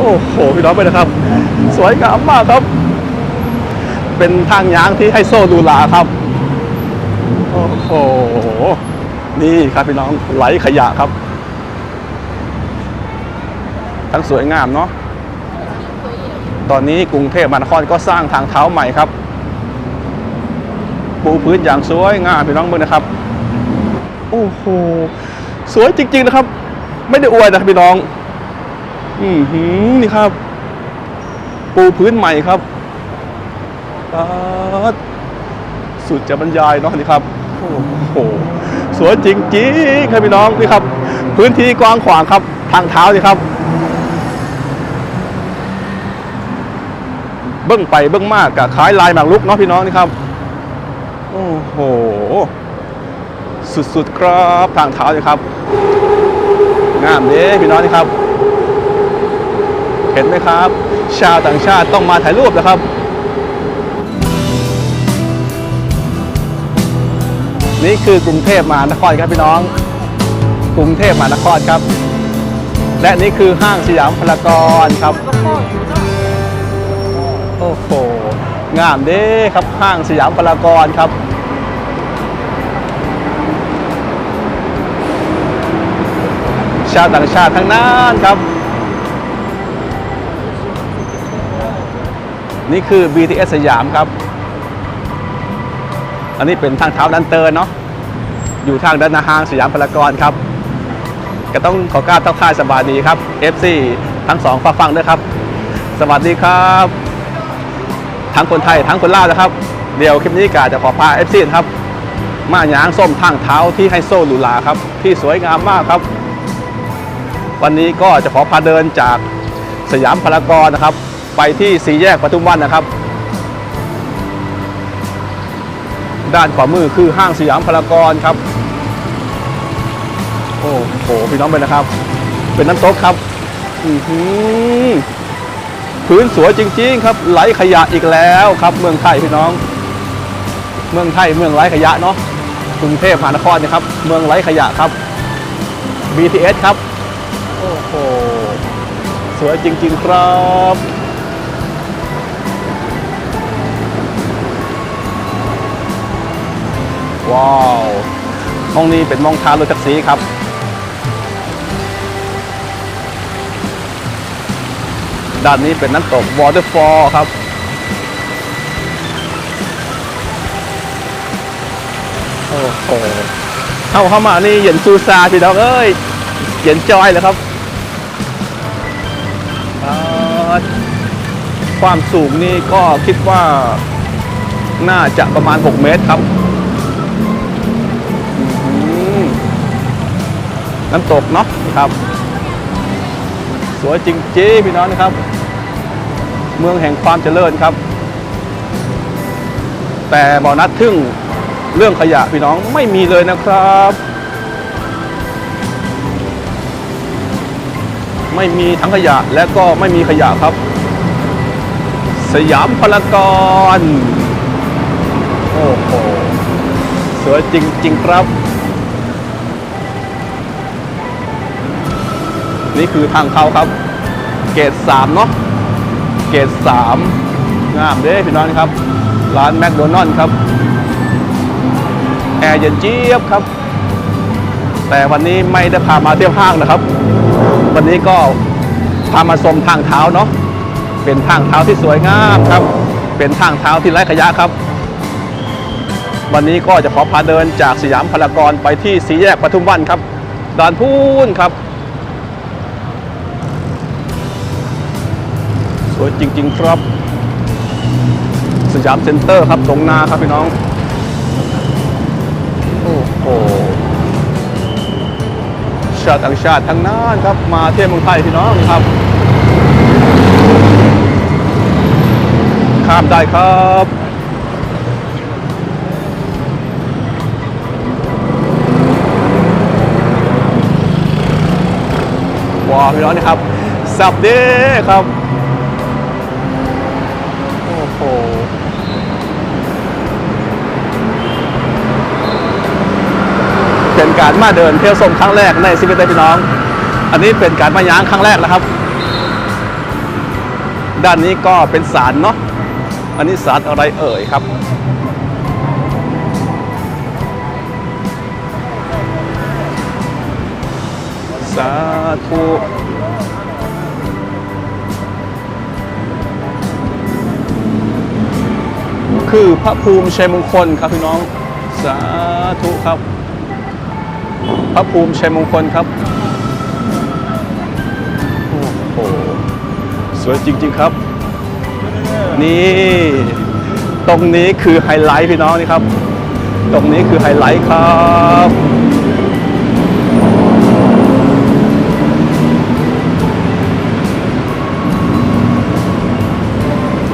โอ้โหพี่น้องไปนะครับ สวยงามมากครับ เป็นทางยางที่ให้โซ่ดูลาครับ โอ้โห นี่ครับพี่น้องไหลขยะครับ ทั้งสวยงามเนาะ ตอนนี้กรุงเทพมหานครก็สร้างทางเท้าใหม่ครับ ปูพื้นอย่างสวยงามพี่น้องเมืองนะครับ โอ้โห สวยจริง ๆนะครับ ไม่ได้อวยนะพี่น้อง อือหือนี่ครับ ปูพื้นใหม่ครับสุดจะบรรยายเนาะนี่ครับ โอ้โห สวยจริงๆครับพี่น้องนี่ครับ พื้นที่กว้างขวางครับ ทางเท้านี่ครับ เบิ้งไปเบิ้งมากกับคล้ายลายหมากลุกเนาะพี่น้องนี่ครับ โอ้โห สุดๆครับทางเท้านี่ครับ งามเด้พี่น้องนี่ครับ เห็นไหมครับ ชาวต่างชาติต้องมาถ่ายรูปนะครับ นี่คือกรุงเทพมหานครครับพี่น้อง กรุงเทพมหานครครับ และนี่คือห้างสยามพารากอนครับ โอ้โหงามเด้ครับห้างสยามพารากอนครับชาวต่างชาติทั้งนั้นครับ นี่คือ BTS สยามครับ อันนี้เป็นทางเท้าดันเตอร์เนาะ อยู่ทางด้านหน้าห้างสยามพารากอนครับ ก็ต้องขอกราบทักทายสวัสดีครับ FC ทั้งสองฝากฟังด้วยครับ สวัสดีครับ ทั้งคนไทยทั้งคนลาวนะครับ เดี๋ยวคลิปนี้กาจะขอพา FC ครับ มาหยางส้มทางเท้าที่ไฮโซลูลาครับ ที่สวยงามมากครับ วันนี้ก็จะขอพาเดินจากสยามพารากอนนะครับ ไปที่สีแยกปทุมวันนะครับ ด้านขวามือคือห้างสยามพารากอนครับ โอ้โหพี่น้องไปนะครับ เป็นน้ำตกครับอื้อหือพื้นสวยจริง ๆ ครับ ไหลขยะอีกแล้วครับ เมืองไทยพี่น้อง เมืองไทยเมืองไร้ขยะเนาะกรุงเทพมหานครนะครับ เมืองไร้ขยะครับ BTS ครับ โอ้โห สวยจริง ๆ ครับ ว้าวมองนี้เป็นมองทางรถแท็กซี่ครับ ด้านนี้เป็นน้ำตก Waterfall ครับ โอ้โหเข้าเข้ามานี่เย็นซูซาพี่น้องเอ้ยเย็นจอยเลยครับ ความสูงนี่ก็คิดว่าน่าจะประมาณ 6 เมตรครับ น้ำตกเนาะครับ สวยจริงๆพี่น้องนะครับ เมืองแห่งความเจริญครับ แต่บ่อนัดทึ่งเรื่องขยะพี่น้องไม่มีเลยนะครับ ไม่มีทั้งขยะและก็ไม่มีขยะครับ สยามพารากอนโอ้โหสวยจริง ๆ ครับ นี่คือทางเข้าครับ เกตสามเนาะเกตสามงามเด้พี่น้องครับ ร้านแมคโดนัลล์ครับแอร์เย็นเจี๊ยบครับ แต่วันนี้ไม่ได้พามาเที่ยวห้างนะครับ วันนี้ก็พามาชมทางเท้าเนาะเป็นทางเท้าที่สวยงามครับ เป็นทางเท้าที่ไร้ขยะครับ วันนี้ก็จะขอพาเดินจากสยามพารากอนไปที่สีแยกปทุมวันครับด่านพูนครับ วยจริง ๆ ครับ สยามเซ็นเตอร์ครับตรงนาครับพี่น้อง โอ้โหชาติต่างชาติทั้งนั้นครับมาเที่ยวเมืองไทยพี่น้องครับ ข้ามได้ครับว้าวพี่น้องนี่ครับสับเด้ครับ การมาเดินเที่ยวชมครั้งแรกในชีวิตเลยพี่น้อง อันนี้เป็นการมาย้างครั้งแรกนะครับ ด้านนี้ก็เป็นศาลเนาะอันนี้ศาลอะไรเอ่ยครับ สาธุคือพระภูมิชัยมงคลครับพี่น้อง สาธุครับ พระภูมิชัยมงคลครับ โอ้โห สวยจริง ๆครับ นี่ ตรงนี้คือไฮไลท์พี่น้องนี่ครับ ตรงนี้คือไฮไลท์ครับ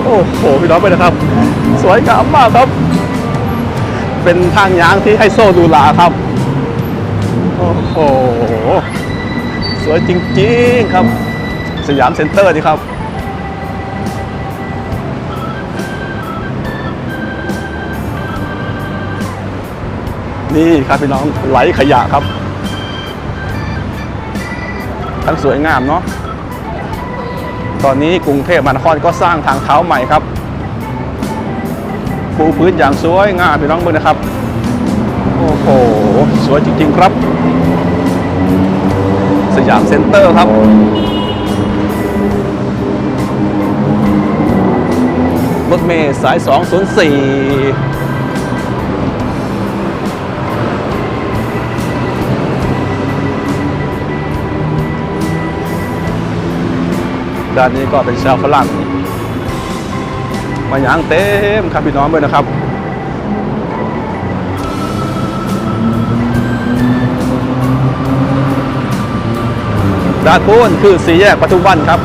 โอ้โหพี่น้องไปนะครับ สวยงามมากครับ เป็นทางยางที่ให้โซ่ดูลาครับ โอ้โห สวยจริงๆครับ สยามเซ็นเตอร์นี่ครับ นี่ครับพี่น้องไหลขยะครับ ทั้งสวยงามเนาะตอนนี้กรุงเทพมหานครก็สร้างทางเท้าใหม่ครับปูพื้นอย่างสวยงามพี่น้องเบิ่งนะครับ โอ้โห สวยจริง ๆ ครับ ยามเซ็นเตอร์ครับรถเมล์สาย 204ด้านนี้ก็เป็นชาวฝรั่งมาอย่างเต็มครับพี่น้องเลยนะครับ ดานพ้นคือสี่แยกปทุมวันครับ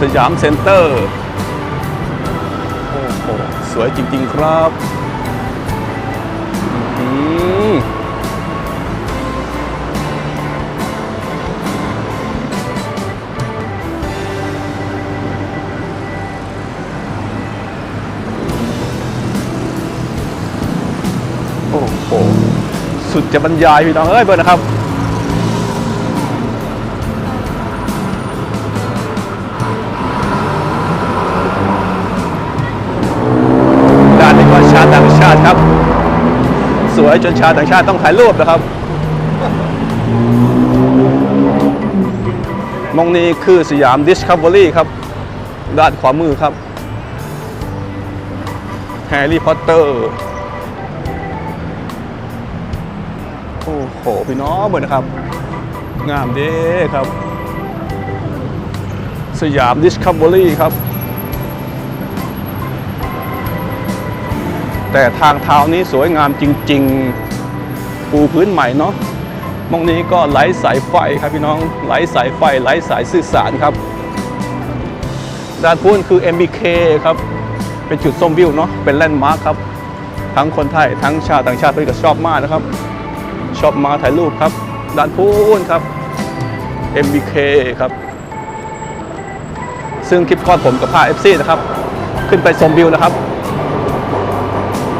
สยามเซ็นเตอร์ โอ้โห สวยจริง ๆ ครับ สุดจะบรรยายพี่น้องเอ้ยเบิร์นะครับด้านนี้ก็ชาติต่างชาติครับ สวยจนชาต่างชาติต้องถ่ายรูปนะครับมองนี้คือสยามดิสคัฟเวอรี่ครับด้านขวามือครับแฮร์รี่พอตเตอร์ โหพี่น้องเหมือนะครับ งามเด้ครับ สยามดิสคัฟเวอรี่ครับ แต่ทางเท้านี้สวยงามจริง ๆ ปูพื้นใหม่เนาะมองนี้ก็ไหลสายไฟครับพี่น้องไหลสายไฟไหลสายสื่อสารครับ ด้านพุ้นคือ MBK ครับ เป็นจุดส้มวิวเนาะเป็นแลนด์มาร์คครับ ทั้งคนไทยทั้งชาวต่างชาติก็ชอบมากนะครับ ชอบมาถ่ายรูปครับ ด้านพูนครับ MBK ครับ ซึ่งคลิปคลอดผมกับพา FC นะครับ ขึ้นไปชมวิวนะครับ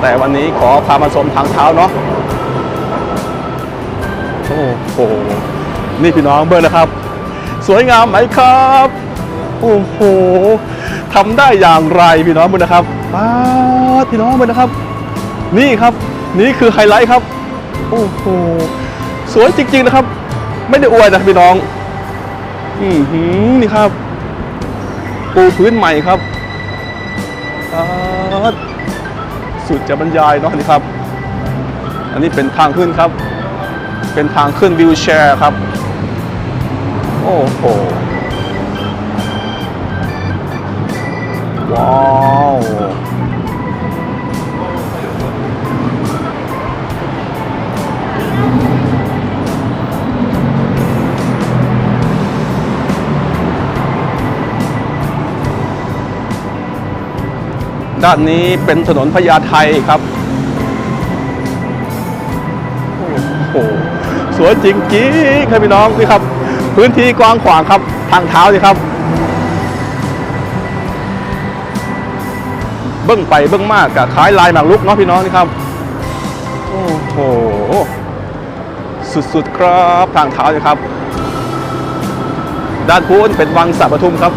แต่วันนี้ขอพามาชมทางเท้าเนาะโอ้โห นี่พี่น้องเบอร์นะครับ สวยงามไหมครับโอ้โหทำได้อย่างไรพี่น้องเบอร์นะครับป้าพี่น้องเบอร์นะครับ นี่ครับ นี่คือไฮไลท์ครับ โอ้โหสวยจริง ๆนะครับ ไม่ได้อวยนะพี่น้อง อือหือนี่ครับ ปูพื้นใหม่ครับอ่าสุดจะบรรยายเนาะนี่ครับ อันนี้เป็นทางขึ้นครับ เป็นทางขึ้นวิวแชร์ครับ โอ้โห ว้าว ด้านนี้เป็นถนนพญาไทครับ โอ้โห สวยจริงๆครับพี่น้องนี่ครับ พื้นที่กว้างขวางครับ ทางเท้าสิครับ เบิ้งไปเบิ้งมากกับคล้ายลายหมากลุกเนาะพี่น้องนี่ครับ โอ้โห สุดๆครับทางเท้าเลยครับ ด้านพูนเป็นวังสระปทุมครับ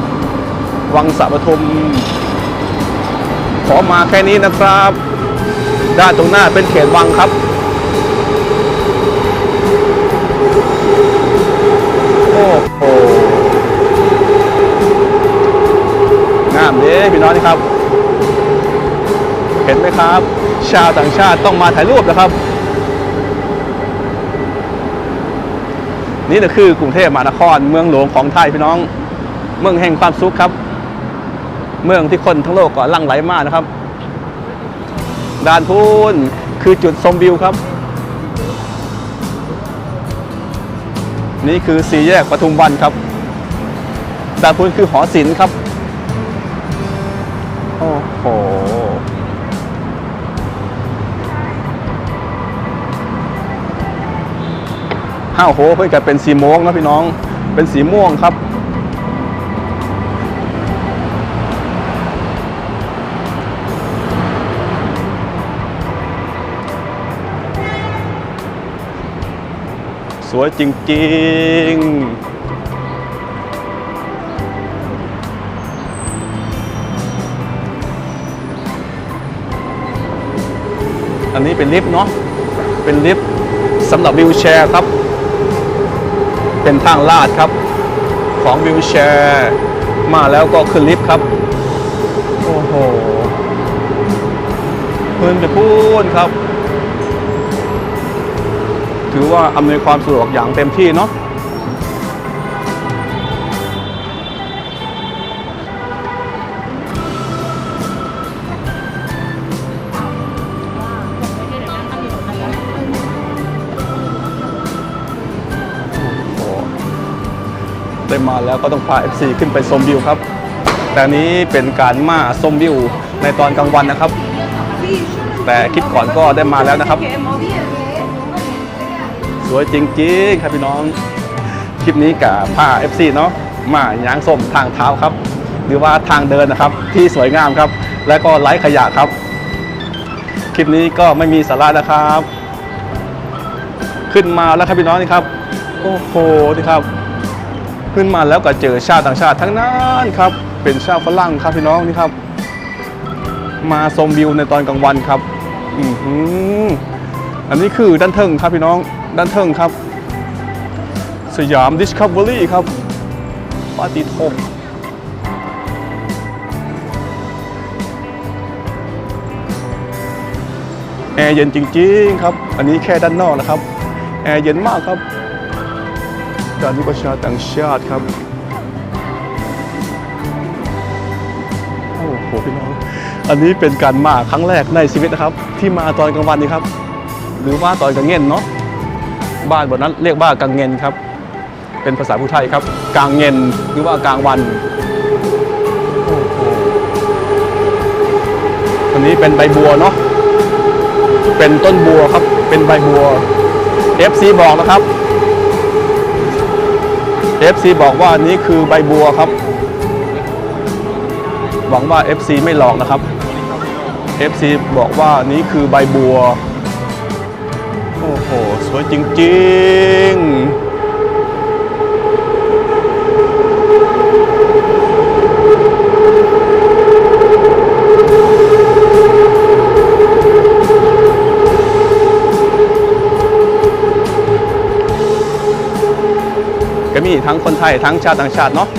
วังสระปทุม ขอมาแค่นี้นะครับ ด้านตรงหน้าเป็นเขตวังครับ โอ้โหงามเด้พี่น้องนี่ครับ เห็นไหมครับ ชาวต่างชาติต้องมาถ่ายรูปนะครับ นี่ก็คือกรุงเทพมหานครเมืองหลวงของไทยพี่น้อง เมืองแห่งความสุขครับ เมืองที่คนทั้งโลกก็ลั่งไหลมากนะครับด่านพูนคือจุดชมวิวครับ นี่คือสี่แยกปทุมวันครับด่านพูนคือหอศิลป์ครับโอ้โหห้าวโหเพื่อนกับเป็นสีม่วงนะพี่น้องเป็นสีม่วงครับ สวยจริง ๆอันนี้เป็นลิฟต์เนาะ เป็นลิฟต์สำหรับวิวแชร์ครับ เป็นทางลาดครับ ของวิวแชร์ มาแล้วก็ขึ้นลิฟต์ครับ โอ้โหเพื่อนจะพูดครับ ถือว่าอำนวยความสะดวกอย่างเต็มที่เนาะได้มาแล้วก็ต้องพา FC ขึ้นไปชมวิวครับ แต่นนี้เป็นการมาชมวิวในตอนกลางวันนะครับ แต่คลิปก่อนก็ได้มาแล้วนะครับ สวยจริงๆ ครับพี่น้อง คลิปนี้กับผ้า FC เนาะมายางส้มทางเท้าครับ หรือว่าทางเดินนะครับ ที่สวยงามครับ และก็ไร้ขยะครับ คลิปนี้ก็ไม่มีสาระนะครับ ขึ้นมาแล้วครับพี่น้องนี่ครับ โอ้โหนี่ครับ ขึ้นมาแล้วก็เจอชาติต่างชาติทั้งนั้นครับ เป็นชาวฝรั่งครับพี่น้องนี่ครับ มาชมวิวในตอนกลางวันครับ อือหืออันนี้คือด้านเทิงครับพี่น้อง ด้านเทิงครับ สยามดิสคัฟเวอรี่ครับปาติโทมแอร์เย็นจริงๆครับ อันนี้แค่ด้านนอกนะครับ แอร์เย็นมากครับด้านนี้ก็ชาต่างชาติครับ โอ้โหพี่น้อง อันนี้เป็นการมาครั้งแรกในชีวิตนะครับ ที่มาตอนกลางวันนี้ครับ หรือว่าตอนกลางเงินเนาะ บ้านบนนั้นเรียกว่ากางเงินครับ เป็นภาษาผู้ไทยครับ กางเงินหรือว่ากลางวันอันนี้เป็นใบบัวเนาะเป็นต้นบัวครับ เป็นใบบัว FC บอกนะครับ FC บอกว่าอันนี้คือใบบัวครับ หวังว่า FC ไม่หลอกนะครับ FC บอกว่านี้คือใบบัว วยจริง ๆก็มีทั้งคนไทยทั้งชาติต่างชาติเนาะ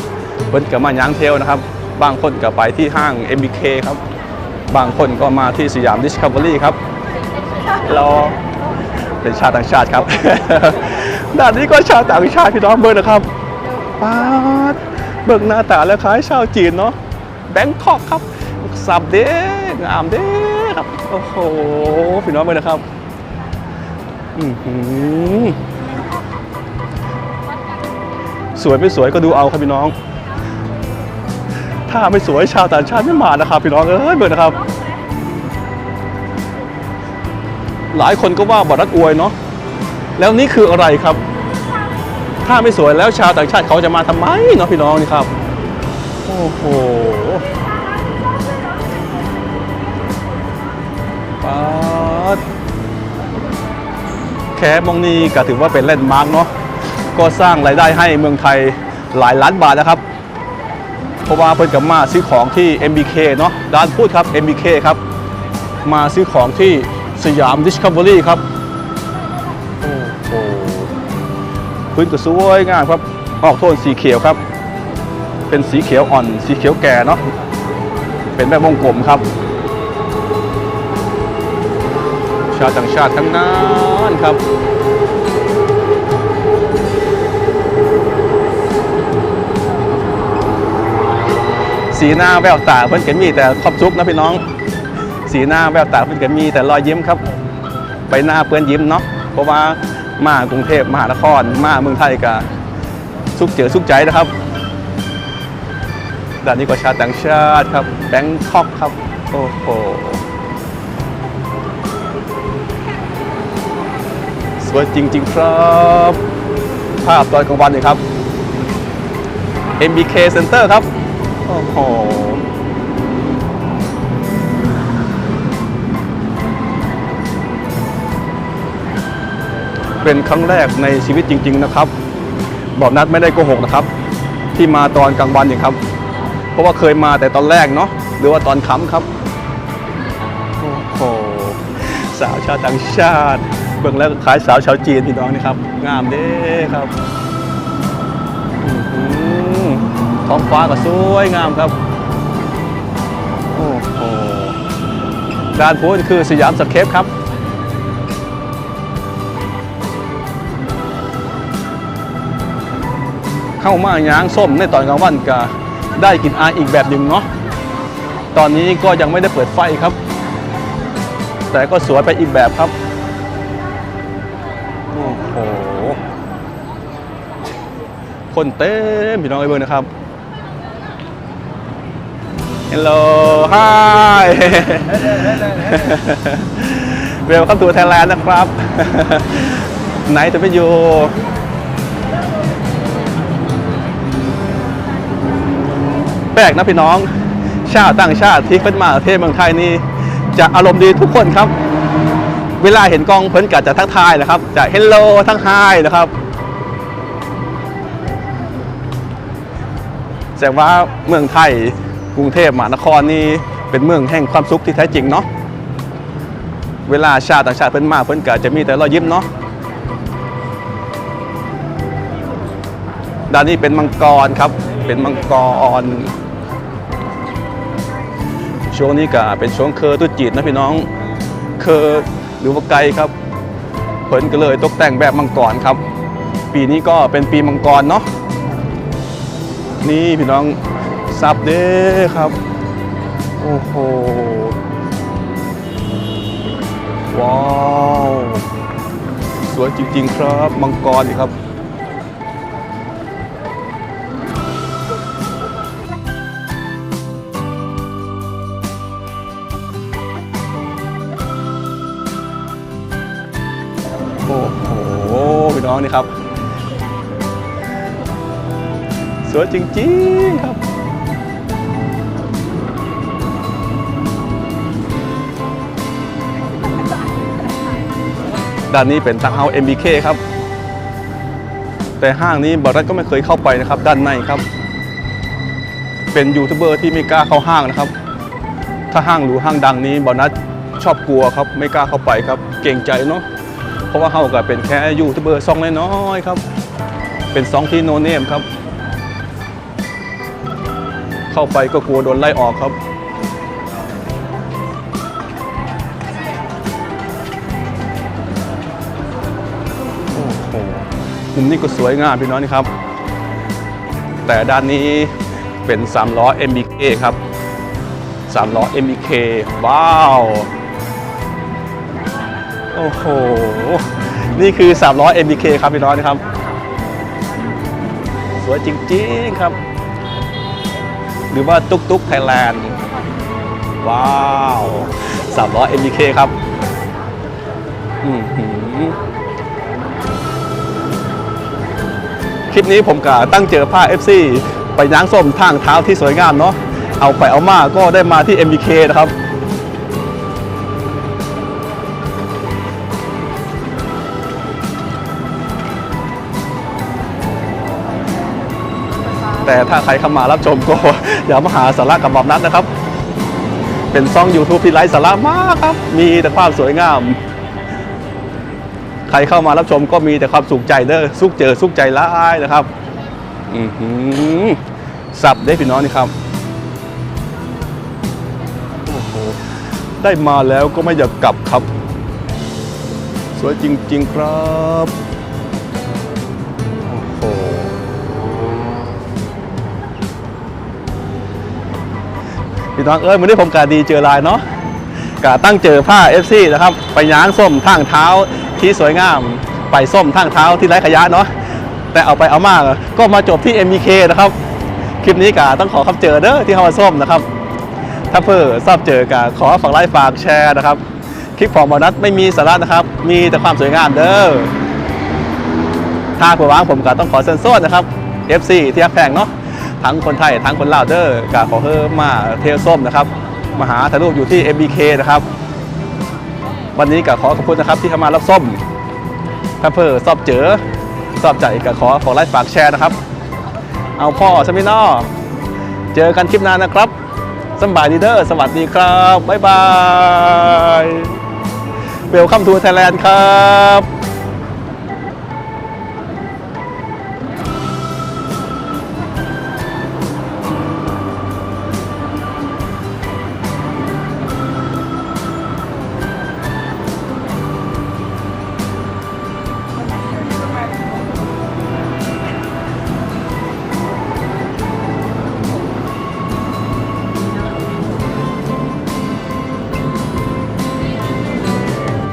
เพิ่นก็มาย่างเที่ยวนะครับ บางคนก็ไปที่ห้าง MBK ครับ บางคนก็มาที่สยาม Discovery ครับรอ เป็นชาติต่างชาติครับด้านนี้ก็ชาต่างชาติพี่น้องเบิร์นะครับป๊าดเบิกหน้าตาแล้วคล้ายชาวจีนเนาะแบงคอกครับสับเด้งามเด้ครับโอ้โหพี่น้องเบิร์นะครับอื้อหือสวยไม่สวยก็ดูเอาครับพี่น้อง ถ้าไม่สวยชาวต่างชาติไม่มานะครับ พี่น้องเอ้ยเบิร์นะครับ หลายคนก็ว่าบอรักอวยเนาะแล้วนี่คืออะไรครับ ถ้าไม่สวยแล้วชาวต่างชาติเขาจะมาทำไมเนาะพี่น้องนี่ครับ โอ้โหป๊าดแค่มองนี้ก็ถือว่าเป็นแลนด์มาร์กเนาะก็สร้างรายได้ให้เมืองไทยหลายล้านบาทนะครับเพราะว่าเพิ่นกับมาซื้อของที่ MBK เนาะด้านพูดครับ MBK ครับ มาซื้อของที่ สยาม Discovery ครับ โอ้โหพื้นก็สวยงามครับ ออกโทนสีเขียวครับ เป็นสีเขียวอ่อน สีเขียวแก่เนาะ เป็นแบบวงกลมครับ ชาวต่างชาติทั้งนั้นครับสีหน้าแววตาเพิ่นก็มีแต่ความสุขนะพี่น้อง สีหน้าแววตาเพิ่นก็มีแต่รอยยิ้มครับไปหน้าเพื่อนยิ้มเนาะเพราะว่ามากรุงเทพมหานคร มาเมืองไทยก็สุขเจอสุขใจนะครับด้านนี้ก็ชาต่างชาติครับแบงคอกครับโอ้โหสวยจริง ๆ ครับ ภาพตอนกลางวันนี่ครับ MBK Center ครับ โอ้โห เป็นครั้งแรกในชีวิตจริง ๆ นะครับ บอกนัดไม่ได้โกหกนะครับ ที่มาตอนกลางวันนี่างครับ เพราะว่าเคยมาแต่ตอนแรกเนาะหรือว่าตอนค่ำครับโอ้โหสาวชาวต่างชาติ เบิ่งแล้วก็คล้ายสาวชาวจีนพี่น้องนี่ครับ งามเด้ครับอื้อหือท้องฟ้าก็สวยงามครับโอ้โหด้านพ้นคือสยามสเคปครับ เข้ามาย้างส้มในตอนกลางวันก็ได้กลิ่นอาอีกแบบหนึ่งเนาะตอนนี้ก็ยังไม่ได้เปิดไฟครับ แต่ก็สวยไปอีกแบบครับโอ้โหคนเต็มพี่น้องไอเบิร์นะครับ Hello Hi Welcome to Thailand นะครับไหนจ แปลกนะพี่น้อง ชาติต่างชาติที่เพิ่นมาประเทศเมืองไทยนี่จะอารมณ์ดีทุกคนครับ เวลาเห็นกล้องเพิ่นก็จะทักทายนะครับ จะเฮลโลทักทายนะครับแสดงว่าเมืองไทยกรุงเทพมหานครนี่เป็นเมืองแห่งความสุขที่แท้จริงเนาะเวลาชาติต่างชาติเพิ่นมาเพิ่นก็จะมีแต่รอยยิ้มเนาะด้านนี้เป็นมังกรครับ เป็นมังกร ช่วงนี้ก็เป็นช่วงเคอร์ตุจีนนะพี่น้อง เคอร์หรือว่าไกลครับเพิ่นก็เลยตกแต่งแบบมังกรครับ ปีนี้ก็เป็นปีมังกรเนาะนี่พี่น้องซับเด้ครับ โอ้โห ว้าว สวยจริงๆครับมังกรนี่ครับ นี่ครับ สวยจริงๆครับ ด้านนี้เป็นทางเฮา MBK ครับ แต่ห้างนี้บอรัฐก็ไม่เคยเข้าไปนะครับ ด้านในครับ เป็นยูทูบเบอร์ที่ไม่กล้าเข้าห้างนะครับ ถ้าห้างหรูห้างดังนี้บอนัทชอบกลัวครับ ไม่กล้าเข้าไปครับ เกรงใจเนาะ เพราะว่าเขาก็เป็นแค่ยูทูบเบอร์ซองน้อยๆครับ เป็นซองที่โนเนมครับ เข้าไปก็กลัวโดนไล่ออกครับโอ้โหมุมนี้ก็สวยงามพี่น้องนี่ครับ แต่ด้านนี้เป็น3ล้อ MBK ครับ3ล้อ MBK ว้าว โอ้โห นี่คือ3ล้อ MBK ครับพี่น้องนะครับ สวยจริงๆครับ หรือว่าตุ๊กตุ๊กไทยแลนด์ ว้าว3ล้อ MBK ครับ อือหือคลิปนี้ผมกะตั้งเจอผ้า FC ไปย้างส้มทางเท้าที่สวยงามเนาะ เอาไปเอามาก็ได้มาที่ MBK นะครับ แต่ถ้าใครเข้ามารับชมก็อย่ามาหาสาระกับบอบนัดนะครับ เป็นซ่อง YouTube ที่ไร้สาระมากครับ มีแต่ความสวยงาม ใครเข้ามารับชมก็มีแต่ความสุขใจเด้อสุขเจอสุขใจร้ายนะครับ อือหือสับได้พี่น้องนี่ครับโอ้โหได้มาแล้วก็ไม่อยากกลับครับ สวยจริง ๆ ครับ พี่น้องเอ้ยวันนี้ผมกาดีเจอลายเนาะกาตั้งเจอผ้า FC นะครับ ไปย้างส้มทางเท้าที่สวยงาม ไปส้มทางเท้าที่ไร้ขยะเนาะแต่เอาไปเอามากก็มาจบที่ MBK นะครับ คลิปนี้กาต้องขอคำเจอเด้อที่เข้ามาส้มนะครับ ถ้าเพื่อทราบเจอกาขอฝากไลค์ฝากแชร์นะครับ คลิปของบอนัสไม่มีสาระนะครับ มีแต่ความสวยงามเด้อถ้าเผื่อว่างผมก็ต้องขอเซ็นเซอร์นะครับ FC ที่แพงเนาะ ทั้งคนไทยทั้งคนลาวเด้อกาขอเพิ่มมาเทลส้มนะครับมาหาถ่ายรูปอยู่ที่ MBK นะครับ วันนี้ก็ขอขอบคุณนะครับที่เข้ามารับส้มถ้าเพื่อสอบเจอสอบใจก็ขอขอไลค์ฝากแชร์นะครับ เอาพ่อใช่ไหมนอเจอกันคลิปหน้านะครับสบายดีเดอร์สวัสดีครับบ๊ายบายเวลคัมทูไทยแลนด์ครับ